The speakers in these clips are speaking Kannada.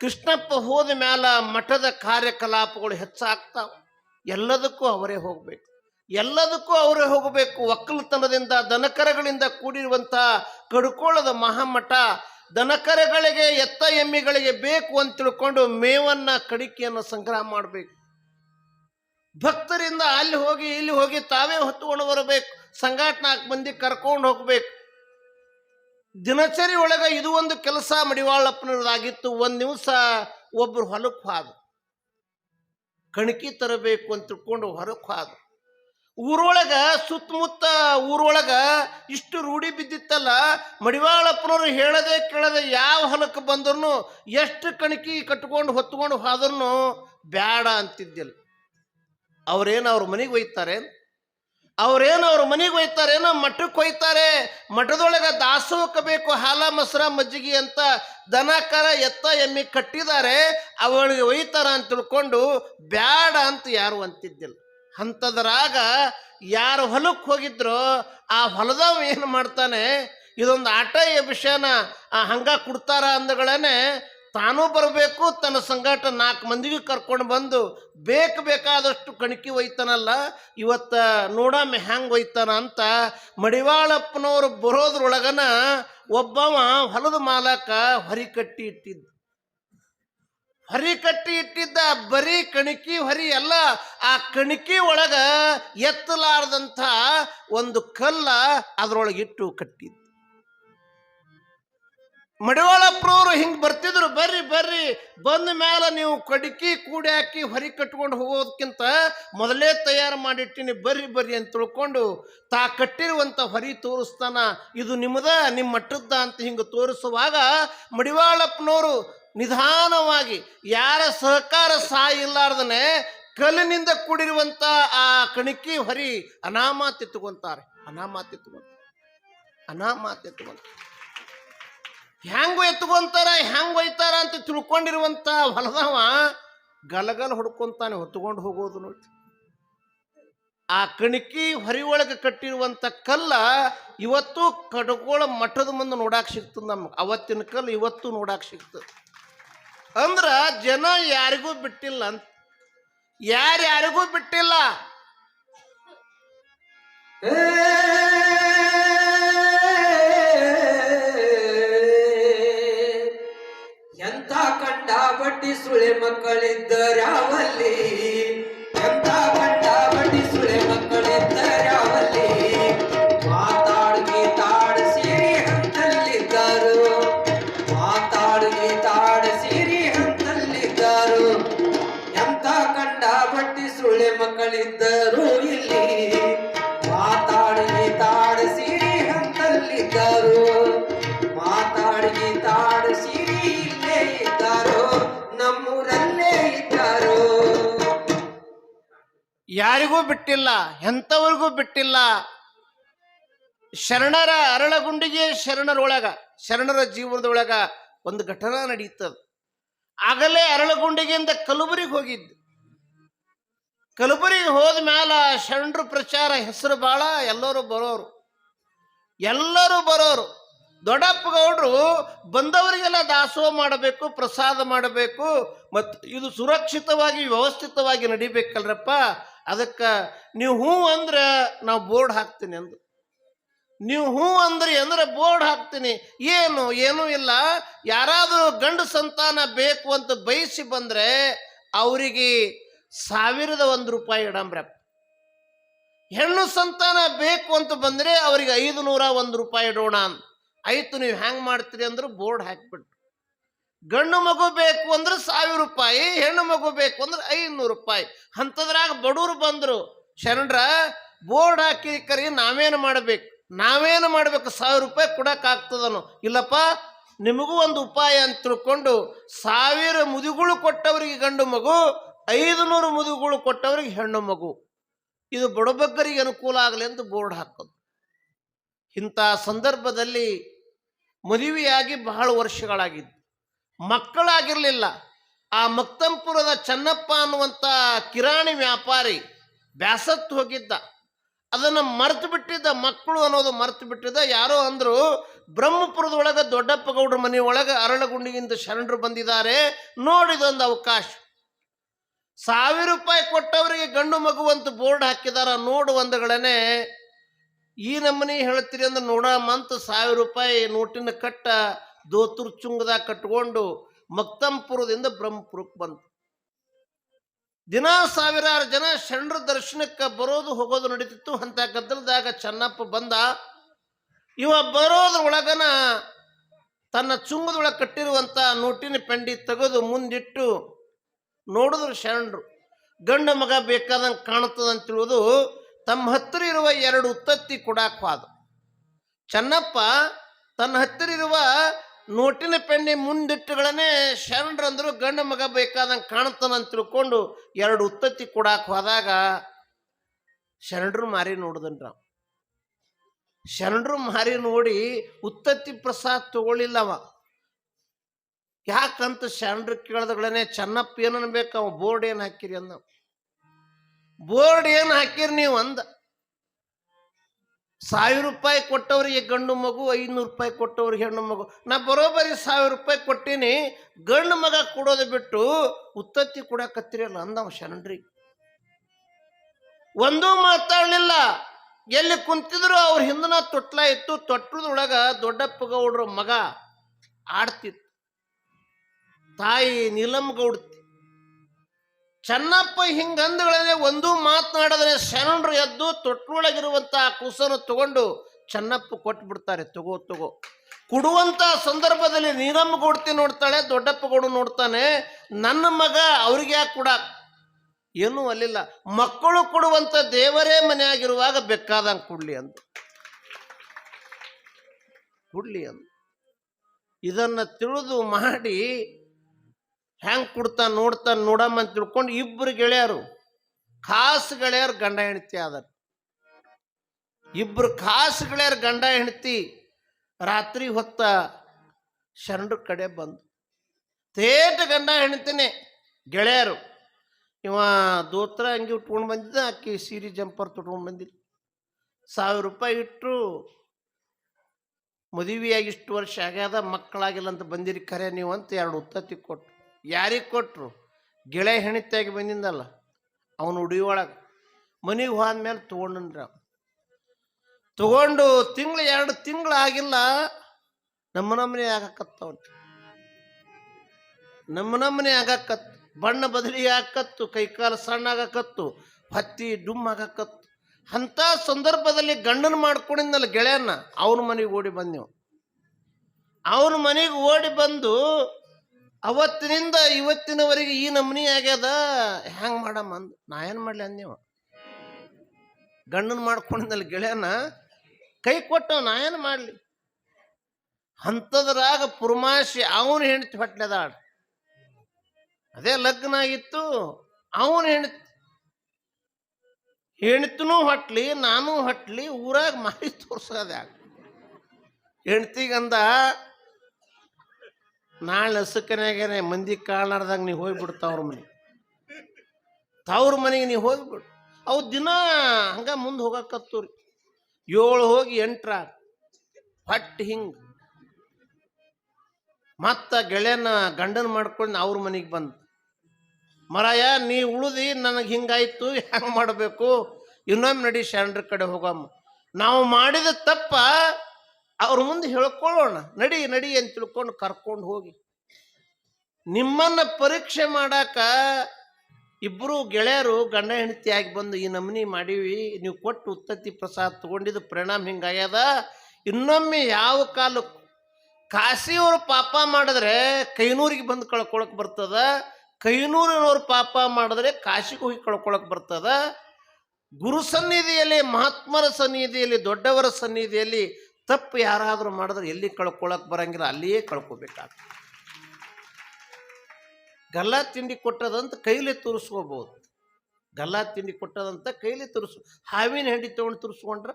ಕೃಷ್ಣಪ್ಪ ಹೋದ ಮ್ಯಾಲ ಮಠದ ಕಾರ್ಯಕಲಾಪಗಳು ಹೆಚ್ಚಾಗ್ತಾವ. ಎಲ್ಲದಕ್ಕೂ ಅವರೇ ಹೋಗ್ಬೇಕು. ಎಲ್ಲದಕ್ಕೂ ಅವರೇ ಹೋಗಬೇಕು. ಒಕ್ಕಲತನದಿಂದ, ದನಕರಗಳಿಂದ ಕೂಡಿರುವಂಥ ಕಡುಕೋಳದ ಮಹಾಮಠ ದನಕರಗಳಿಗೆ, ಎತ್ತ ಎಮ್ಮಿಗಳಿಗೆ ಬೇಕು ಅಂತ ತಿಳ್ಕೊಂಡು ಮೇವನ್ನ, ಕಡಿಕೆಯನ್ನು ಸಂಗ್ರಹ ಮಾಡಬೇಕು. ಭಕ್ತರಿಂದ ಅಲ್ಲಿ ಹೋಗಿ, ಇಲ್ಲಿ ಹೋಗಿ ತಾವೇ ಹೊತ್ತುಕೊಂಡು ಬರಬೇಕು. ಸಂಗಾಟ ನಾಲ್ಕು ಮಂದಿ ಕರ್ಕೊಂಡು ಹೋಗ್ಬೇಕು. ದಿನಚರಿ ಒಳಗೆ ಇದು ಒಂದು ಕೆಲಸ ಮಡಿವಾಳಪ್ಪನದಾಗಿತ್ತು ಒಂದು ದಿವಸ ಒಬ್ಬರು ಹೊಲಕ್ಕೆ ಹಾದು ಕಣಕಿ ತರಬೇಕು ಅಂತ ತಿಳ್ಕೊಂಡು ಹೊರಕ್ಕೆ ಹಾದು ಊರೊಳಗ ಸುತ್ತಮುತ್ತ ಊರೊಳಗ ಇಷ್ಟು ರೂಢಿ ಬಿದ್ದಿತ್ತಲ್ಲ, ಮಡಿವಾಳಪ್ಪನವರು ಹೇಳದೆ ಕೇಳದೆ ಯಾವ ಹೊಲಕ್ಕೆ ಬಂದ್ರು ಎಷ್ಟು ಕಣಕಿ ಕಟ್ಕೊಂಡು ಹೊತ್ಕೊಂಡು ಹೋದ್ರೂ ಬ್ಯಾಡ ಅಂತಿದ್ದಿಲ್ಲ. ಅವ್ರೇನು ಅವ್ರ ಮನೆಗೆ ಒಯ್ತಾರೆ? ಅವ್ರೇನು ಅವ್ರ ಮನೆಗೆ ಒಯ್ತಾರೇನೋ ಮಠಕ್ಕೆ ಒಯ್ತಾರೆ ಮಠದೊಳಗೆ ದಾಸೋಹಕ್ಕೆ ಬೇಕು, ಹಾಲ, ಮೊಸರ, ಮಜ್ಜಿಗೆ ಅಂತ ದನ, ಕರ, ಎತ್ತ, ಎಮ್ಮಿ ಕಟ್ಟಿದ್ದಾರೆ, ಅವಳಿಗೆ ಒಯ್ತಾರ ಅಂತ ತಿಳ್ಕೊಂಡು ಬ್ಯಾಡ ಅಂತ ಯಾರು ಅಂತಿದ್ದಿಲ್ಲ. ಅಂಥದ್ರಾಗ ಯಾರು ಹೊಲಕ್ಕೆ ಹೋಗಿದ್ರೋ ಆ ಹೊಲದವ ಏನು ಮಾಡ್ತಾನೆ, ಇದೊಂದು ಆಟ ವಿಷಯನ ಹಂಗ ಕೊಡ್ತಾರ ಅಂದಗಳೇ ತಾನೂ ಬರಬೇಕು, ತನ್ನ ಸಂಗಾಟ ನಾಲ್ಕು ಮಂದಿಗೆ ಕರ್ಕೊಂಡು ಬಂದು ಬೇಕು ಬೇಕಾದಷ್ಟು ಕಣಕಿ ಒಯ್ತಾನಲ್ಲ, ಇವತ್ತ ನೋಡಮ್ಮ ಹೆಂಗೆ ಒಯ್ತಾನ ಅಂತ ಮಡಿವಾಳಪ್ಪನವರು ಬರೋದ್ರೊಳಗನ ಒಬ್ಬವ ಹೊಲದ ಮಾಲಕ ಹೊರಿ ಕಟ್ಟಿ ಇಟ್ಟಿದ್ದ. ಹೊರಿ ಕಟ್ಟಿ ಇಟ್ಟಿದ್ದ, ಬರೀ ಕಣಕಿ ಹೊರಿ ಅಲ್ಲ, ಆ ಕಣಕಿ ಒಳಗ ಎತ್ತಲಾರ್ದಂಥ ಒಂದು ಕಲ್ಲ ಅದರೊಳಗಿಟ್ಟು ಕಟ್ಟಿದ್ದ. ಮಡಿವಾಳಪ್ಪನವರು ಹಿಂಗೆ ಬರ್ತಿದ್ರು, ಬರ್ರಿ ಬರ್ರಿ, ಬಂದ ಮೇಲೆ ನೀವು ಕಡಿಕಿ ಕೂಡಿ ಹಾಕಿ ಹೊರಿ ಕಟ್ಕೊಂಡು ಹೋಗೋದಕ್ಕಿಂತ ಮೊದಲೇ ತಯಾರು ಮಾಡಿಟ್ಟಿನಿ, ಬರ್ರಿ ಬರ್ರಿ ಅಂತ ತಿಳ್ಕೊಂಡು ತಾ ಕಟ್ಟಿರುವಂಥ ಹೊರಿ ತೋರಿಸ್ತಾನ. ಇದು ನಿಮ್ಮದ ನಿಮ್ಮ ಮಟ್ಟದ್ದ ಅಂತ ಹಿಂಗೆ ತೋರಿಸುವಾಗ ಮಡಿವಾಳಪ್ಪನವರು ನಿಧಾನವಾಗಿ, ಯಾರ ಸಹಕಾರ ಸಹಾಯ ಇಲ್ಲಾರ್ದನೆ ಕಲ್ಲಿನಿಂದ ಕೂಡಿರುವಂಥ ಆ ಕಣಿಕಿ ಹೊರಿ ಅನಾಮಾತ್ ಎತ್ತುಕೊಂತಾರೆ ಅನಾಮಾತ್ ಎತ್ತುಕೊಂತಾರೆ ಅನಾಮಾತ್ ಎತ್ತುಕೊಂತಾರೆ ಹೆಂಗು ಎತ್ಕೊಂತಾರ, ಹೆಂಗ್ ಒಯ್ತಾರ ಅಂತ ತಿಳ್ಕೊಂಡಿರುವಂತ ಹೊಲದವ ಗಲಗಲ ಹೊಡ್ಕೊಂತಾನೆ, ಹೊತ್ಕೊಂಡು ಹೋಗೋದು ನೋಡಿ. ಆ ಕಣಿಕಿ ಹೊರಿ ಒಳಗೆ ಕಟ್ಟಿರುವಂತ ಕಲ್ಲ ಇವತ್ತು ಕಡಗೋಳ ಮಠದ ಮುಂದೆ ನೋಡಾಕ್ ಸಿಗ್ತದೆ ನಮ್ಗೆ. ಅವತ್ತಿನ ಕಲ್ಲು ಇವತ್ತು ನೋಡಾಕ್ ಸಿಗ್ತದೆ. ಅಂದ್ರ ಜನ ಯಾರಿಗೂ ಬಿಟ್ಟಿಲ್ಲ ಅಂತ. ಯಾರ್ಯಾರಿಗೂ ಬಿಟ್ಟಿಲ್ಲ? ಬಡ್ಡಿ ಯಾರಿಗೂ ಬಿಟ್ಟಿಲ್ಲ, ಎಂಥವ್ರಿಗೂ ಬಿಟ್ಟಿಲ್ಲ. ಶರಣರ ಅರಳಗುಂಡಿಗೆ ಶರಣರೊಳಗ, ಶರಣರ ಜೀವನದೊಳಗ ಒಂದು ಘಟನಾ ನಡೆಯುತ್ತದೆ ಆಗಲೇ ಅರಳಗುಂಡಿಗೆಯಿಂದ ಕಲಬುರಿಗೆ ಹೋಗಿದ್ದು. ಕಲಬುರಿಗೆ ಹೋದ ಮ್ಯಾಲ ಶರಣರು ಪ್ರಚಾರ ಹೆಸರು ಭಾಳ ಎಲ್ಲರೂ ಬರೋರು. ಎಲ್ಲರೂ ಬರೋರು. ದೊಡ್ಡಪ್ಪ ಗೌಡ್ರು ಬಂದವರಿಗೆಲ್ಲ ದಾಸೋಹ ಮಾಡಬೇಕು, ಪ್ರಸಾದ ಮಾಡಬೇಕು ಮತ್ತು ಇದು ಸುರಕ್ಷಿತವಾಗಿ, ವ್ಯವಸ್ಥಿತವಾಗಿ ನಡಿಬೇಕಲ್ರಪ್ಪ. ಅದಕ್ಕೆ ನೀವು ಹ್ಞೂ ಅಂದ್ರೆ ನಾವು ಬೋರ್ಡ್ ಹಾಕ್ತೀನಿ ಅಂದು. ನೀವು ಹ್ಞೂ ಅಂದ್ರಿ ಅಂದ್ರೆ ಬೋರ್ಡ್ ಹಾಕ್ತೀನಿ. ಏನು, ಏನೂ ಇಲ್ಲ. ಯಾರಾದರೂ ಗಂಡು ಸಂತಾನ ಬೇಕು ಅಂತ ಬಯಸಿ ಬಂದರೆ ಅವರಿಗೆ ಸಾವಿರದ ಒಂದು ರೂಪಾಯಿ ಇಡಂಬ್ರಪ್ಪ ಹೆಣ್ಣು ಸಂತಾನ ಬೇಕು ಅಂತ ಬಂದರೆ ಅವರಿಗೆ ಐದು ನೂರ ಒಂದು ರೂಪಾಯಿ ಇಡೋಣ ಅಂತ ಆಯ್ತು, ನೀವು ಹ್ಯಾಂಗ್ ಮಾಡ್ತೀರಿ ಅಂದ್ರೆ ಬೋರ್ಡ್ ಹಾಕ್ಬಿಟ್ರು. ಗಂಡು ಮಗು ಬೇಕು ಅಂದ್ರೆ ಸಾವಿರ ರೂಪಾಯಿ, ಹೆಣ್ಣು ಮಗು ಬೇಕು ಅಂದ್ರೆ ಐನೂರು ರೂಪಾಯಿ. ಅಂಥದ್ರಾಗ ಬಡವರು ಬಂದರು, ಶರಣರ, ಬೋರ್ಡ್ ಹಾಕಿ ಕರಿ, ನಾವೇನು ಮಾಡಬೇಕು? ನಾವೇನು ಮಾಡಬೇಕು? ಸಾವಿರ ರೂಪಾಯಿ ಕೊಡೋಕ್ಕಾಗ್ತದನು ಇಲ್ಲಪ್ಪ, ನಿಮಗೂ ಒಂದು ಉಪಾಯ ಅಂತ ತಿಳ್ಕೊಂಡು ಸಾವಿರ ಮುದಿಗಳು ಕೊಟ್ಟವರಿಗೆ ಗಂಡು ಮಗು ಐದು ನೂರು ಮುದಿಗಳು ಕೊಟ್ಟವರಿಗೆ ಹೆಣ್ಣು ಮಗು. ಇದು ಬಡಬಗ್ಗರಿಗೆ ಅನುಕೂಲ ಆಗಲಿ ಅಂತ ಬೋರ್ಡ್ ಹಾಕೋದು. ಇಂಥ ಸಂದರ್ಭದಲ್ಲಿ ಮದುವೆಯಾಗಿ ಬಹಳ ವರ್ಷಗಳಾಗಿದ್ದು ಮಕ್ಕಳಾಗಿರಲಿಲ್ಲ. ಆ ಮಕ್ತಂಪುರದ ಚನ್ನಪ್ಪ ಅನ್ನುವಂಥ ಕಿರಾಣಿ ವ್ಯಾಪಾರಿ ಬ್ಯಾಸತ್ತು ಹೋಗಿದ್ದ. ಅದನ್ನು ಮರೆತು ಬಿಟ್ಟಿದ್ದ ಮಕ್ಕಳು ಅನ್ನೋದು ಮರೆತು ಬಿಟ್ಟಿದ್ದ ಯಾರೋ ಅಂದರು ಬ್ರಹ್ಮಪುರದೊಳಗ ದೊಡ್ಡಪ್ಪ ಗೌಡ್ರ ಮನೆ ಒಳಗ ಅರಳಗುಂಡಿಗಿಂದ ಶರಣರು ಬಂದಿದ್ದಾರೆ, ನೋಡಿದೊಂದು ಅವಕಾಶ. ಸಾವಿರ ರೂಪಾಯಿ ಕೊಟ್ಟವರಿಗೆ ಗಂಡು ಮಗುವಂತ ಬೋರ್ಡ್ ಹಾಕಿದಾರ, ನೋಡು ಒಂದುಗಳನೆ ಈ ನಮ್ಮನೆ ಹೇಳ್ತೀರಿ ಅಂದ್ರೆ ನೋಡಮಂತ ಸಾವಿರ ರೂಪಾಯಿ ನೋಟಿನ ಕಟ್ಟ ದೋತುರ್ ಚುಂಗದ ಕಟ್ಕೊಂಡು ಮಕ್ತಂಪುರದಿಂದ ಬ್ರಹ್ಮಪುರಕ್ಕೆ ಬಂತು ದಿನ ಸಾವಿರಾರು ಜನ ಶರಣರ ದರ್ಶನಕ್ಕೆ ಬರೋದು ಹೋಗೋದು ನಡೀತಿತ್ತು. ಅಂತ ಗದ್ದಲದಾಗ ಚೆನ್ನಪ್ಪ ಬಂದ. ಇವ ಬರೋದ್ರೊಳಗನ ತನ್ನ ಚುಂಗದೊಳಗೆ ಕಟ್ಟಿರುವಂಥ ನೋಟಿನ ಪೆಂಡಿ ತೆಗೆದು ಮುಂದಿಟ್ಟು ನೋಡಿದ್ರು ಶರಣರು. ಗಂಡ ಮಗ ಬೇಕಾದಂಗೆ ಕಾಣುತ್ತದೆ ಅಂತ ತಿಳಿದು ತಮ್ಮ ಹತ್ತಿರ ಇರುವ ಎರಡು ಉತ್ತತ್ತಿ ಕೊಡಾಕ್ ಚನ್ನಪ್ಪ ಚೆನ್ನಪ್ಪ ತನ್ನ ಹತ್ತಿರ ಇರುವ ನೋಟಿನ ಪೆನ್ನಿ ಮುಂದಿಟ್ಟುಗಳನ್ನೇ ಶರಣರಂದ್ರು ಗಂಡ ಮಗ ಬೇಕಾದಂಗೆ ಕಾಣ್ತಾನಂತ ತಿಳ್ಕೊಂಡು ಎರಡು ಉತ್ತತ್ತಿ ಕೊಡಾಕ್ ಹೋದಾಗ ಶರಣರು ಮಾರಿ ನೋಡಿದನ್ರ ಶರಣರು ಮಾರಿ ನೋಡಿ ಉತ್ತತ್ತಿ ಪ್ರಸಾದ್ ಅವ ಯಾಕಂತ ಶರಣರು ಕೇಳ್ದಗಳನೆ ಚೆನ್ನಪ್ಪ ಏನನ್ಬೇಕು ಅವ, ಬೋರ್ಡ್ ಏನು ಹಾಕಿರಿ ಅಂದ. ಬೋರ್ಡ್ ಏನು ಹಾಕಿರಿ ನೀವು ಅಂದ. ಸಾವಿರ ರೂಪಾಯಿ ಕೊಟ್ಟವ್ರಿಗೆ ಗಂಡು ಮಗು, ಐನೂರು ರೂಪಾಯಿ ಕೊಟ್ಟವ್ರಿಗೆ ಹೆಣ್ಣು ಮಗು. ನಾ ಬರೋಬ್ಬರಿ ಸಾವಿರ ರೂಪಾಯಿ ಕೊಟ್ಟೀನಿ, ಗಂಡು ಮಗ ಕೊಡೋದು ಬಿಟ್ಟು ಉತ್ತತ್ತಿ ಕೊಡಕತ್ತಿರಲ್ಲ ಅಂದವ ಶರಣರಿ. ಒಂದೂ ಮಾತಾಡಲಿಲ್ಲ. ಎಲ್ಲಿ ಕುಂತಿದ್ರು ಅವ್ರ ಹಿಂದನ ತೊಟ್ಲ ಇತ್ತು ತೊಟ್ಟದೊಳಗ ದೊಡ್ಡಪ್ಪ ಗೌಡ್ರ ಮಗ ಆಡ್ತಿತ್ತು. ತಾಯಿ ನೀಲಮ್ ಗೌಡ್ತಿ ಚೆನ್ನಪ್ಪ ಹಿಂಗಂದುಗಳೇ ಒಂದು ಮಾತನಾಡಿದ್ರೆ ಶರಣರು ಎದ್ದು ತೊಟ್ಟೊಳಗಿರುವಂತಹ ಕುಸನ್ನು ತಗೊಂಡು ಚೆನ್ನಪ್ಪ ಕೊಟ್ಟು ಬಿಡ್ತಾರೆ ತಗೋ ತಗೋ. ಕೊಡುವಂತ ಸಂದರ್ಭದಲ್ಲಿ ನೀರಮ್ಮ ಕೊಡ್ತಿ ನೋಡ್ತಾಳೆ, ದೊಡ್ಡಪ್ಪ ಕೊಡು ನೋಡ್ತಾನೆ, ನನ್ನ ಮಗ ಅವ್ರಿಗೆ ಯಾಕೆ ಕೊಡ? ಏನೂ ಅಲ್ಲಿಲ್ಲ. ಮಕ್ಕಳು ಕೊಡುವಂಥ ದೇವರೇ ಮನೆಯಾಗಿರುವಾಗ ಬೇಕಾದಂಗೆ ಕೊಡ್ಲಿ ಅಂತ ಕೊಡ್ಲಿ ಅಂತ ಇದನ್ನು ತಿಳಿದು ಮಾಡಿ ಹೆಂಗ್ ಕೊಡ್ತಾ ನೋಡ್ತಾ ನೋಡಮ್ಮ ಅಂತ ತಿಳ್ಕೊಂಡು ಇಬ್ಬರು ಗೆಳೆಯರು, ಖಾಸು ಗೆಳೆಯರು ಗಂಡ ಹೆಂಡತಿ ಆದರು. ಇಬ್ಬರು ಖಾಸು ಗೆಳೆಯರು ಗಂಡ ಹೆಂಡತಿ ರಾತ್ರಿ ಹೊತ್ತ ಶರಣರ ಕಡೆ ಬಂದು, ತೇಟ ಗಂಡ ಹೆಣ್ತೇನೆ ಗೆಳೆಯರು, ಇವ ದೋತ್ರ ಹಂಗೆ ಉಟ್ಕೊಂಡು ಬಂದಿದ್ದ, ಆಕೆ ಸೀರೆ ಜಂಪರ್ ತೊಟ್ಕೊಂಡು ಬಂದಿದ್ದ. ಸಾವಿರ ರೂಪಾಯಿ ಇಟ್ಟರು ಮದುವೆಯಾಗಿ ಇಷ್ಟು ವರ್ಷ ಆಗ್ಯದ, ಮಕ್ಕಳಾಗಿಲ್ಲ ಅಂತ ಬಂದಿರಿ ಕರೆ ನೀವು ಅಂತ ಎರಡು ಉತ್ತತ್ತಿ ಕೊಟ್ರು. ಯಾರಿಗೆ ಕೊಟ್ಟರು ಗೆಳೆ ಹೆಣಿತಾಗಿ ಬಂದಿಂದಲ್ಲ ಅವನು ಉಡಿಯೊಳಗೆ ಮನೆಗೆ ಹೋದ್ಮೇಲೆ ತೊಗೊಂಡ್ರ ತಗೊಂಡು ತಿಂಗಳು, ಎರಡು ತಿಂಗಳು ಆಗಿಲ್ಲ, ನಮ್ಮ ನಮ್ಮನೆ ಆಗಕತ್ತವನು ನಮ್ಮ ನಮ್ಮನೆ ಆಗಕತ್ತು. ಬಣ್ಣ ಬದಲಿ ಆಕತ್ತು ಕೈಕಾಲು ಸಣ್ಣ ಆಗಕತ್ತು, ಹತ್ತಿ ಡುಮ್ ಆಗಕತ್ತು. ಅಂಥ ಸಂದರ್ಭದಲ್ಲಿ ಗಂಡನ ಮಾಡ್ಕೊಂಡಿದ್ನಲ್ಲ ಗೆಳೆಯನ್ನ, ಅವನ ಮನೆಗೆ ಓಡಿ ಬಂದೆವು. ಅವನ ಮನೆಗೆ ಓಡಿ ಬಂದು ಅವತ್ತಿನಿಂದ ಇವತ್ತಿನವರೆಗೆ ಈ ನಮನಿ ಆಗ್ಯದ? ಹೆಂಗೆ ಮಾಡಮ್ಮ ಅಂದ. ನಾ ಏನು ಮಾಡಲಿ ನೀವು? ಗಂಡನ ಮಾಡ್ಕೊಂಡಲ್ಲಿ ಗೆಳೆಯನ ಕೈ ಕೊಟ್ಟವ ನಾ ಏನು ಮಾಡಲಿ? ಅಂಥದ್ರಾಗ ಪುರ್ಮಾಶಿ ಅವನು ಹೆಂಡತಿ ಹೊಟ್ಲೆದಾಳ ಅದೇ ಲಗ್ನ ಆಗಿತ್ತು ಅವನು ಹೆಂಡತಿ ಹೆಣ್ತಿನೂ ಹೊಟ್ಲಿ, ನಾನು ಹೊಟ್ಲಿ, ಊರಾಗ ಮಾರಿ ತೋರ್ಸೋದು ಹೆಂಡ್ತಿಗಂದ ನಾಳೆ ಹಸಕನ್ಯಾಗೇನೆ ಮಂದಿ ಕಾಣಾರ್ದಾಗ ನೀವು ಹೋಗ್ಬಿಡು ತವ್ರ ಮನೆ. ತವ್ರ ಮನೆಗೆ ನೀವು ಹೋಗ್ಬಿಡು. ಅವು ದಿನ ಹಂಗೆ ಮುಂದೆ ಹೋಗಕತ್ತು ರೀ ಏಳು ಹೋಗಿ ಎಂಟ್ರ ಹೊಟ್ಟು ಹಿಂಗೆ. ಮತ್ತೆ ಗೆಳೆಯನ ಗಂಡನ ಮಾಡ್ಕೊಂಡು ಅವ್ರ ಮನೆಗೆ ಬಂದು. ಮರಾಯ, ನೀ ಉಳಿದಿ, ನನಗೆ ಹಿಂಗಾಯ್ತು, ಹೆಂಗೆ ಮಾಡಬೇಕು? ಇನ್ನೊಮ್ಮೆ ನಡಿ, ಶರಣರ ಕಡೆ ಹೋಗಮ್ಮ. ನಾವು ಮಾಡಿದ ತಪ್ಪ ಅವ್ರ ಮುಂದೆ ಹೇಳ್ಕೊಳ್ಳೋಣ. ನಡಿ ನಡಿ ಅಂತ ತಿಳ್ಕೊಂಡು ಕರ್ಕೊಂಡು ಹೋಗಿ. ನಿಮ್ಮನ್ನ ಪರೀಕ್ಷೆ ಮಾಡಾಕ ಇಬ್ಬರು ಗೆಳೆಯರು ಗಂಡ ಹೆಂಡತಿಯಾಗಿ ಬಂದು ಈ ನಮನಿ ಮಾಡೀವಿ. ನೀವು ಕೊಟ್ಟು ಉತ್ತತಿ ಪ್ರಸಾದ ತಗೊಂಡಿದ್ದು ಪರಿಣಾಮ ಹಿಂಗಾಗ್ಯದ. ಇನ್ನೊಮ್ಮೆ ಯಾವ ಕಾಲಕ್ಕೂ ಕಾಶಿಯವರು ಪಾಪ ಮಾಡಿದ್ರೆ ಕೈನೂರಿಗೆ ಬಂದು ಕಳ್ಕೊಳಕ್ ಬರ್ತದ. ಕೈನೂರಿನವ್ರು ಪಾಪ ಮಾಡಿದ್ರೆ ಕಾಶಿಗೆ ಹೋಗಿ ಕಳ್ಕೊಳಕ್ ಬರ್ತದ. ಗುರು ಸನ್ನಿಧಿಯಲ್ಲಿ, ಮಹಾತ್ಮರ ಸನ್ನಿಧಿಯಲ್ಲಿ, ದೊಡ್ಡವರ ಸನ್ನಿಧಿಯಲ್ಲಿ ತಪ್ಪು ಯಾರಾದರೂ ಮಾಡಿದ್ರೆ ಎಲ್ಲಿ ಕಳ್ಕೊಳ್ಳೋಕೆ ಬರಂಗಿಲ್ಲ, ಅಲ್ಲಿಯೇ ಕಳ್ಕೊಬೇಕಾಗ್ತದೆ. ಗಲ್ಲ ತಿಂಡಿ ಕೊಟ್ಟದಂತ ಕೈಲಿ ತುರಿಸ್ಕೋಬೋದು. ಗಲ್ಲ ತಿಂಡಿ ಕೊಟ್ಟದಂತ ಕೈಲಿ ತುರಿಸು. ಹಾವಿನ ಹೆಂಡಿ ತಗೊಂಡು ತುರಿಸ್ಕೊಂಡ್ರ?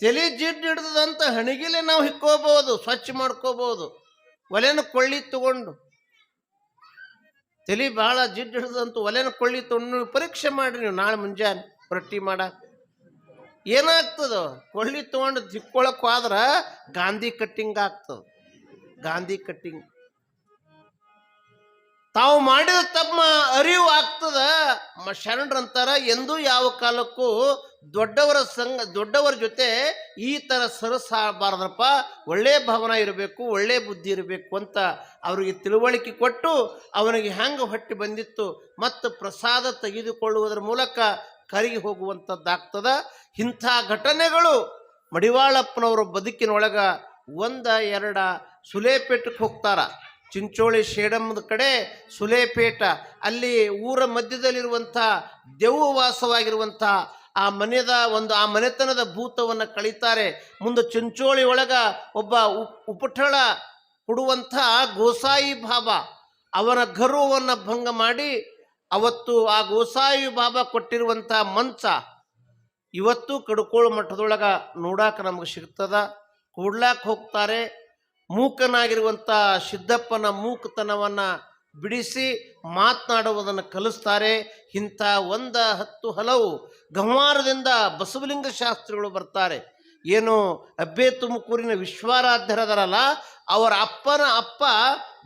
ತಲೆ ಜಿಡ್ಡು ಹಿಡ್ದದಂತ ಹಣಿಗಿಲೆ ನಾವು ಹಿಕ್ಕೋಬಹುದು ಸ್ವಚ್ಛ ಮಾಡ್ಕೋಬಹುದು ಒಲೆನ ಕೊಳ್ಳಿ ತಗೊಂಡು. ತಲೆ ಭಾಳ ಜಿಡ್ಡು ಹಿಡ್ದಂತ ಒಲೆನ ಕೊಳ್ಳಿ ತಗೊಂಡು ಪರೀಕ್ಷೆ ಮಾಡಿ ನೀವು. ನಾಳೆ ಮುಂಜಾನೆ ರೊಟ್ಟಿ ಮಾಡ. ಏನಾಗ್ತದ? ಕೊಳ್ಳಿ ತಗೊಂಡು ದಿಕ್ಕೊಳಕ್ಕೆ ಹೋದ್ರೆ ಗಾಂಧಿ ಕಟ್ಟಿಂಗ್ ಆಗ್ತದ. ಗಾಂಧಿ ಕಟ್ಟಿಂಗ್. ತಾವು ಮಾಡಿದ ತಮ್ಮ ಅರಿವು ಆಗ್ತದ? ಶರಣರಂತಾರ ಎಂದೂ ಯಾವ ಕಾಲಕ್ಕೂ ದೊಡ್ಡವರ ಸಂಘ, ದೊಡ್ಡವರ ಜೊತೆ ಈ ಥರ ಸರಸಾಗಬಾರ್ದಪ್ಪ ಒಳ್ಳೆ ಭಾವನ ಇರಬೇಕು, ಒಳ್ಳೆ ಬುದ್ಧಿ ಇರಬೇಕು ಅಂತ ಅವರಿಗೆ ತಿಳುವಳಿಕೆ ಕೊಟ್ಟು ಅವನಿಗೆ ಹೆಂಗೆ ಹೊಟ್ಟೆ ಬಂದಿತ್ತು. ಮತ್ತು ಪ್ರಸಾದ ತೆಗೆದುಕೊಳ್ಳುವುದರ ಮೂಲಕ ಕರಗಿ ಹೋಗುವಂಥದ್ದಾಗ್ತದ ಇಂಥ ಘಟನೆಗಳು ಮಡಿವಾಳಪ್ಪನವರ ಬದುಕಿನೊಳಗ ಒಂದ ಎರಡ ಸುಲೇಪೇಟಕ್ಕೆ ಹೋಗ್ತಾರ. ಚಿಂಚೋಳಿ ಶೇಡಮ್ಮದ ಕಡೆ ಸುಲೇಪೇಟ, ಅಲ್ಲಿ ಊರ ಮಧ್ಯದಲ್ಲಿರುವಂಥ ದೆವ್ವ ವಾಸವಾಗಿರುವಂಥ ಆ ಮನೆದ ಒಂದು ಆ ಮನೆತನದ ಭೂತವನ್ನು ಕಳೀತಾರೆ. ಮುಂದೆ ಚಿಂಚೋಳಿ ಒಳಗ ಒಬ್ಬ ಉಪ್ ಉಪಟಳ ಕೊಡುವಂಥ ಗೋಸಾಯಿ ಬಾಬಾ ಅವನ ಗರ್ವವನ್ನು ಭಂಗ ಮಾಡಿ ಅವತ್ತು ಆ ಗೋಸಾಯಿ ಬಾಬಾ ಕೊಟ್ಟಿರುವಂಥ ಮಂಚ ಇವತ್ತು ಕಡ್ಕೋಳು ಮಠದೊಳಗೆ ನೋಡಾಕ ನಮಗೆ ಸಿಗ್ತದ. ಕೂಡ್ಲಾಕ್ ಹೋಗ್ತಾರೆ. ಮೂಕನಾಗಿರುವಂಥ ಸಿದ್ದಪ್ಪನ ಮೂಕತನವನ್ನು ಬಿಡಿಸಿ ಮಾತನಾಡುವುದನ್ನು ಕಲಿಸ್ತಾರೆ. ಇಂಥ ಒಂದ ಹತ್ತು ಹಲವು ಗಂವಾರದಿಂದ ಬಸವಲಿಂಗ ಶಾಸ್ತ್ರಿಗಳು ಬರ್ತಾರೆ. ಏನು ಅಬ್ಬೆ ತುಮಕೂರಿನ ವಿಶ್ವಾರಾಧ್ಯರದರಲ್ಲ ಅವರ ಅಪ್ಪನ ಅಪ್ಪ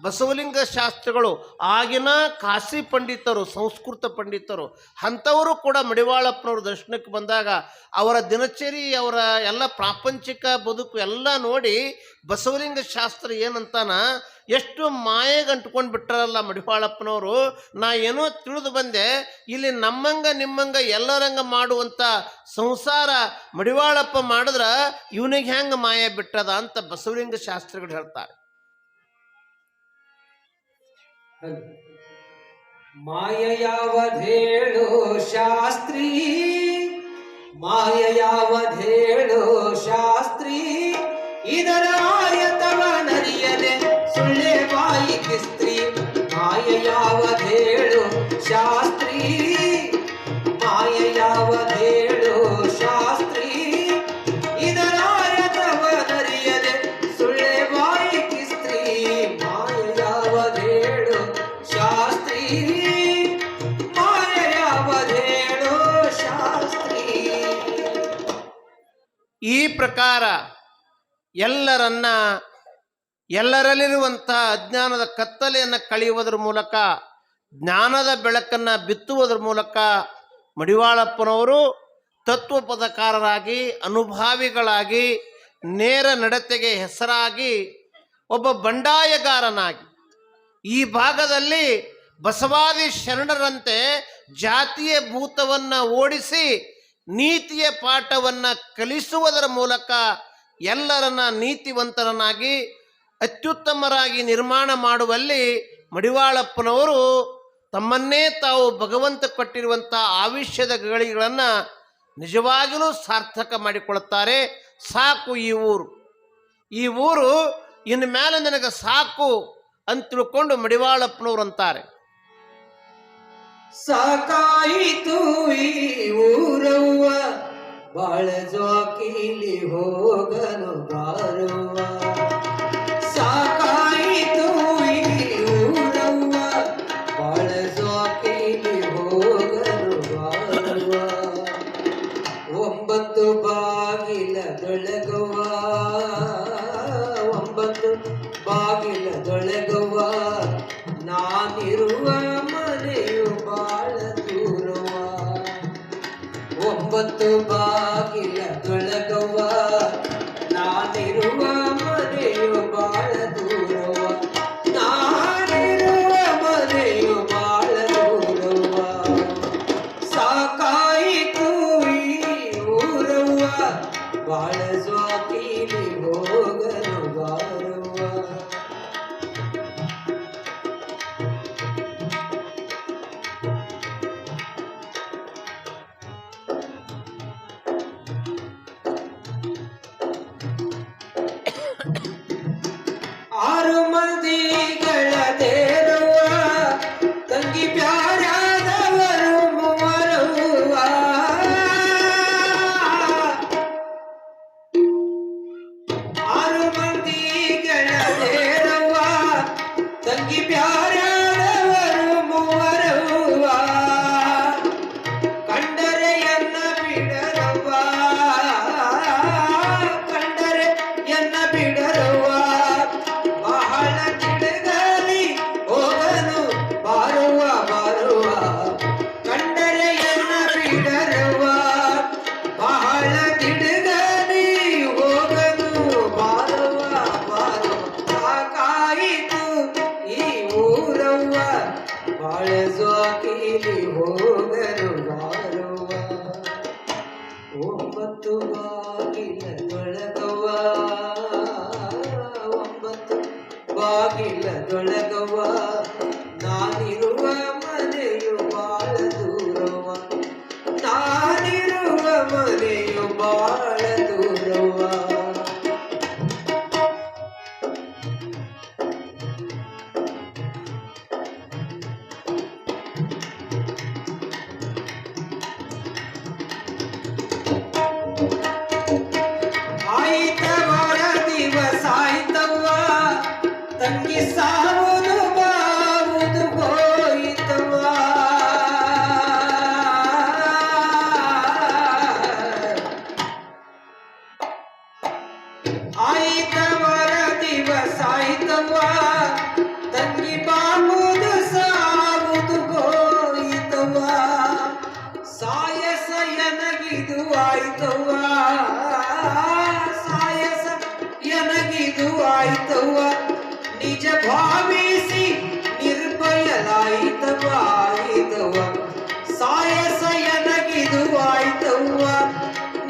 ಬಸವಲಿಂಗ ಶಾಸ್ತ್ರಿಗಳು, ಆಗಿನ ಕಾಶಿ ಪಂಡಿತರು, ಸಂಸ್ಕೃತ ಪಂಡಿತರು, ಅಂಥವರು ಕೂಡ ಮಡಿವಾಳಪ್ಪನವ್ರ ದರ್ಶನಕ್ಕೆ ಬಂದಾಗ ಅವರ ದಿನಚರಿ, ಅವರ ಎಲ್ಲ ಪ್ರಾಪಂಚಿಕ ಬದುಕು ಎಲ್ಲ ನೋಡಿ ಬಸವಲಿಂಗ ಶಾಸ್ತ್ರ ಏನಂತಾನ, ಎಷ್ಟು ಮಾಯೆಗೆ ಅಂಟ್ಕೊಂಡು ಬಿಟ್ಟಾರಲ್ಲ ಮಡಿವಾಳಪ್ಪನವರು. ನಾ ಏನೋ ತಿಳಿದು ಬಂದೆ, ಇಲ್ಲಿ ನಮ್ಮಂಗ ನಿಮ್ಮಂಗ ಎಲ್ಲರಂಗ ಮಾಡುವಂಥ ಸಂಸಾರ ಮಡಿವಾಳಪ್ಪ ಮಾಡಿದ್ರೆ ಇವನಿಗೆ ಹೆಂಗೆ ಮಾಯ ಬಿಟ್ಟದ ಅಂತ ಬಸವಲಿಂಗ ಶಾಸ್ತ್ರಿಗಳು ಹೇಳ್ತಾರೆ ಮಾಯ ಯಾವಧೇಳು ಶಾಸ್ತ್ರಿ ಮಾಯಯಾವಧೇಳು ಶಾಸ್ತ್ರಿ ಇದರ ಆಯತವ ನರಿಯದೆ ಪ್ರಕಾರ ಎಲ್ಲರನ್ನ ಎಲ್ಲರಲ್ಲಿರುವಂತಹ ಅಜ್ಞಾನದ ಕತ್ತಲೆಯನ್ನು ಕಳೆಯುವುದರ ಮೂಲಕ, ಜ್ಞಾನದ ಬೆಳಕನ್ನು ಬಿತ್ತುವುದರ ಮೂಲಕ ಮಡಿವಾಳಪ್ಪನವರು ತತ್ವಪದಕಾರರಾಗಿ, ಅನುಭಾವಿಗಳಾಗಿ, ನೇರ ನಡತೆಗೆ ಹೆಸರಾಗಿ, ಒಬ್ಬ ಬಂಡಾಯಗಾರನಾಗಿ. ಈ ಭಾಗದಲ್ಲಿ ಬಸವಾದಿ ಶರಣರಂತೆ ಜಾತಿಯ ಭೂತವನ್ನು ಓಡಿಸಿ ನೀತಿಯ ಪಾಠವನ್ನು ಕಲಿಸುವುದರ ಮೂಲಕ ಎಲ್ಲರನ್ನ ನೀತಿವಂತರನ್ನಾಗಿ, ಅತ್ಯುತ್ತಮರಾಗಿ ನಿರ್ಮಾಣ ಮಾಡುವಲ್ಲಿ ಮಡಿವಾಳಪ್ಪನವರು ತಮ್ಮನ್ನೇ ತಾವು ಭಗವಂತ ಕೊಟ್ಟಿರುವಂಥ ಆವಿಷ್ಯದ ಗಳಿಗಳನ್ನು ನಿಜವಾಗಿಯೂ ಸಾರ್ಥಕ ಮಾಡಿಕೊಳ್ಳುತ್ತಾರೆ. ಸಾಕು ಈ ಊರು. ಈ ಊರು ಇನ್ನು ಮೇಲೆ ನನಗೆ ಸಾಕು ಅಂತ ತಿಳ್ಕೊಂಡು ಮಡಿವಾಳಪ್ಪನವರು ಅಂತಾರೆ. ಸಾಕಾಯಿತು ಈ ಊರವ್ವ. ಬಾಳ ಜೋಕಿಲಿ ಹೋಗಲು ಬಾರವ್ವ.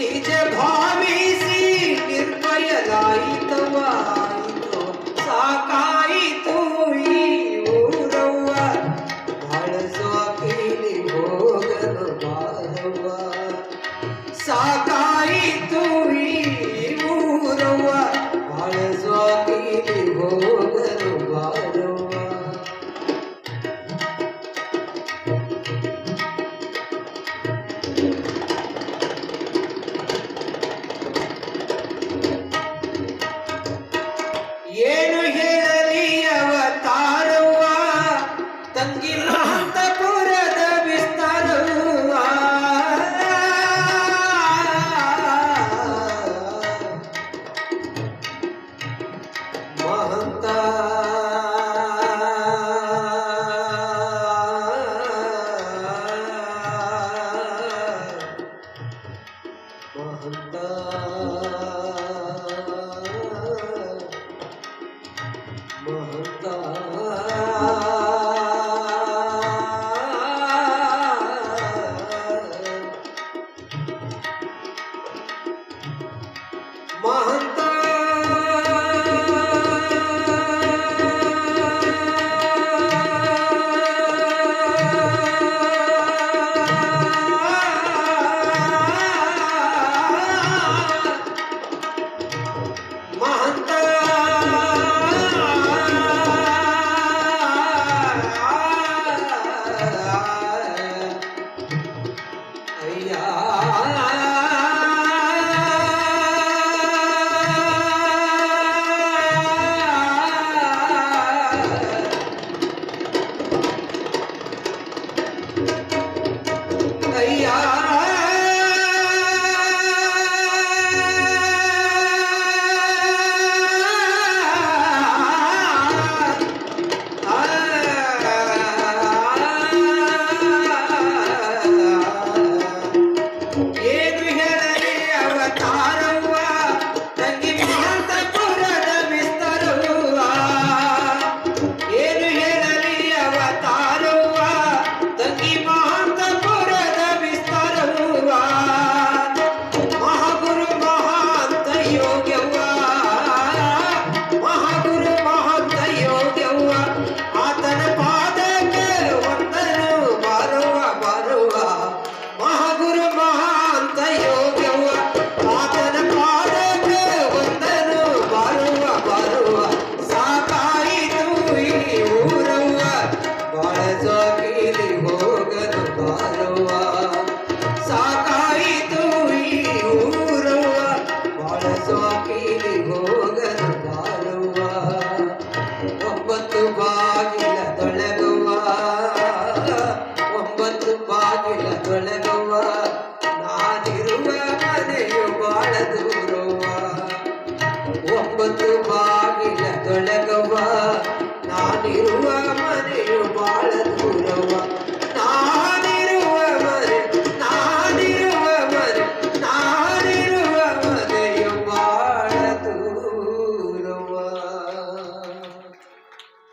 এই যে ভয়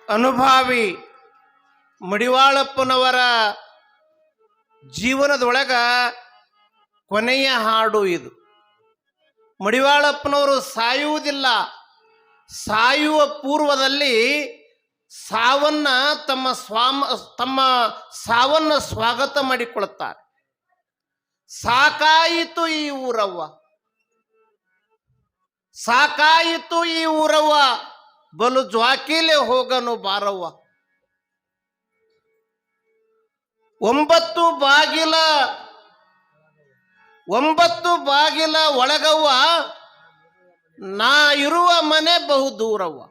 ಅನುಭಾವಿ ಮಡಿವಾಳಪ್ಪನವರ ಜೀವನದೊಳಗ ಕೊನೆಯ ಹಾಡು ಇದು. ಮಡಿವಾಳಪ್ಪನವರು ಸಾಯುವುದಿಲ್ಲ. ಸಾಯುವ ಪೂರ್ವದಲ್ಲಿ ಸಾವನ್ನ ತಮ್ಮ ಸ್ವಾಮ, ತಮ್ಮ ಸಾವನ್ನ ಸ್ವಾಗತ ಮಾಡಿಕೊಳ್ಳುತ್ತಾರೆ. ಸಾಕಾಯಿತು ಈ ಊರವ್ವ. ಸಾಕಾಯಿತು ಈ ಊರವ್ವ. ಬಲು ಜ್ವಾಕಿಲೆ ಹೋಗನು ಬಾರವ್ವ. ಒಂಬತ್ತು ಬಾಗಿಲ ಒಂಬತ್ತು ಬಾಗಿಲ ಒಳಗವ್ವ, ನಾ ಇರುವ ಮನೆ ಬಹು ದೂರವ್ವ.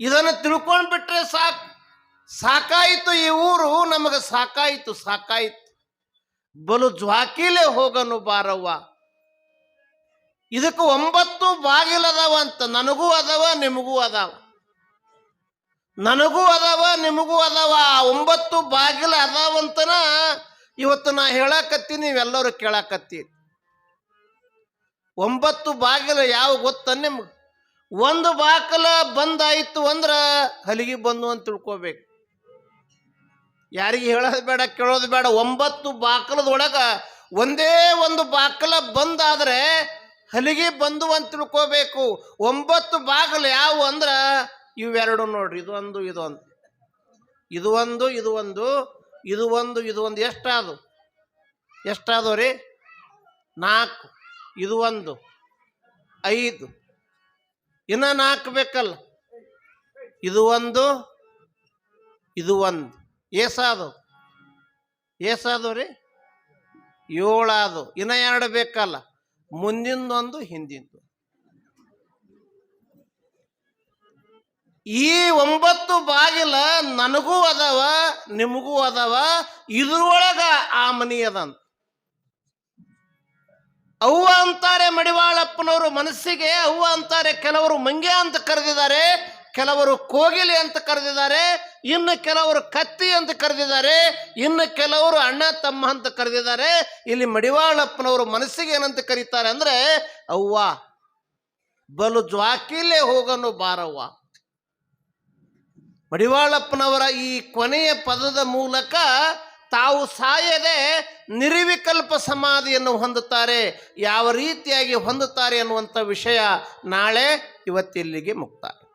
ಇದನ್ನು ತಿಳ್ಕೊಂಡ್ಬಿಟ್ರೆ ಸಾಕು, ಸಾಕಾಯಿತು ಈ ಊರು, ನಮಗೆ ಸಾಕಾಯಿತು ಸಾಕಾಯಿತು. ಬಲು ಜ್ವಾಕಿಲೆ ಹೋಗನು ಬಾರವ್ವ. ಇದಕ್ಕೆ ಒಂಬತ್ತು ಬಾಗಿಲದವ ಅಂತ ನನಗೂ ಅದವ, ನಿಮಗೂ ಅದಾವ. ನನಗೂ ಅದಾವ, ನಿಮಗೂ ಅದಾವ. ಆ ಒಂಬತ್ತು ಬಾಗಿಲ ಅದಾವಂತನ ಇವತ್ತು ನಾ ಹೇಳಕತ್ತೀನಿ ನೀವೆಲ್ಲರೂ ಕೇಳಕತ್ತೀರಿ ಒಂಬತ್ತು ಬಾಗಿಲು ಯಾವ ಗೊತ್ತ ನಿಮ್ಗೆ? ಒಂದು ಬಾಕಲ ಬಂದಾಯಿತು ಅಂದ್ರ ಹಲಿಗೆ ಬಂದು ಅಂತ ತಿಳ್ಕೊಬೇಕು. ಯಾರಿಗೆ ಹೇಳೋದು ಬೇಡ, ಕೇಳೋದು ಬೇಡ. ಒಂಬತ್ತು ಬಾಕಲದೊಳಗ ಒಂದೇ ಒಂದು ಬಾಕಲ ಬಂದಾದ್ರೆ ಹಲಿಗೆ ಬಂದು ಅಂತ ತಿಳ್ಕೋಬೇಕು. ಒಂಬತ್ತು ಬಾಗಿಲು ಯಾವು ಅಂದ್ರೆ? ಇವೆರಡು ನೋಡ್ರಿ, ಇದು ಒಂದು ಇದು ಒಂದು. ಇದು ಒಂದು ಇದು ಒಂದು ಇದು ಒಂದು ಇದು ಒಂದು. ಎಷ್ಟಾದವು ಎಷ್ಟಾದವು ರೀ ನಾಲ್ಕು. ಇದು ಒಂದು. ಐದು. ಇನ್ನ ನಾಲ್ಕು ಬೇಕಲ್ಲ? ಇದು ಒಂದು ಇದು ಒಂದು. ಏಸಾದು? ಏಸಾದವು ರೀ ಏಳಾದು. ಇನ್ನ ಎರಡು ಬೇಕಲ್ಲ? ಮುಂದಿಂದೊಂದು ಹಿಂದಿಂದು ಈ ಒಂಬತ್ತು ಬಾಗಿಲ ನನಗೂ ಅದಾವ, ನಿಮಗೂ ಅದಾವ, ಇದ್ರೊಳಗ ಆ ಮನಿ ಅದಂತ ಅವ್ವ ಅಂತಾರೆ ಮಡಿವಾಳಪ್ಪನವರು ಮನಸ್ಸಿಗೆ, ಅವ್ವ ಅಂತಾರೆ ಕೆಲವರು ಮಂಗ್ಯ ಅಂತ ಕರೆದಿದ್ದಾರೆ. ಕೆಲವರು ಕೋಗಿಲೆ ಅಂತ ಕರೆದಿದ್ದಾರೆ, ಇನ್ನು ಕೆಲವರು ಕತ್ತಿ ಅಂತ ಕರೆದಿದ್ದಾರೆ, ಇನ್ನು ಕೆಲವರು ಅಣ್ಣ ತಮ್ಮ ಅಂತ ಕರೆದಿದ್ದಾರೆ. ಇಲ್ಲಿ ಮಡಿವಾಳಪ್ಪನವರು ಮನಸ್ಸಿಗೆ ಏನಂತ ಕರೀತಾರೆ ಅಂದ್ರೆ, ಅವ್ವ, ಬಲು ಜ್ವಾಕಿಲೆ ಹೋಗನು ಬಾರವ್ವ. ಮಡಿವಾಳಪ್ಪನವರ ಈ ಕೊನೆಯ ಪದದ ಮೂಲಕ ತಾವು ಸಾಯದೆ ನಿರ್ವಿಕಲ್ಪ ಸಮಾಧಿಯನ್ನು ಹೊಂದುತ್ತಾರೆ. ಯಾವ ರೀತಿಯಾಗಿ ಹೊಂದುತ್ತಾರೆ ಅನ್ನುವಂಥ ವಿಷಯ ನಾಳೆ ಇವತ್ತಿಲ್ಲಿಗೆ ಮುಕ್ತಾಯ.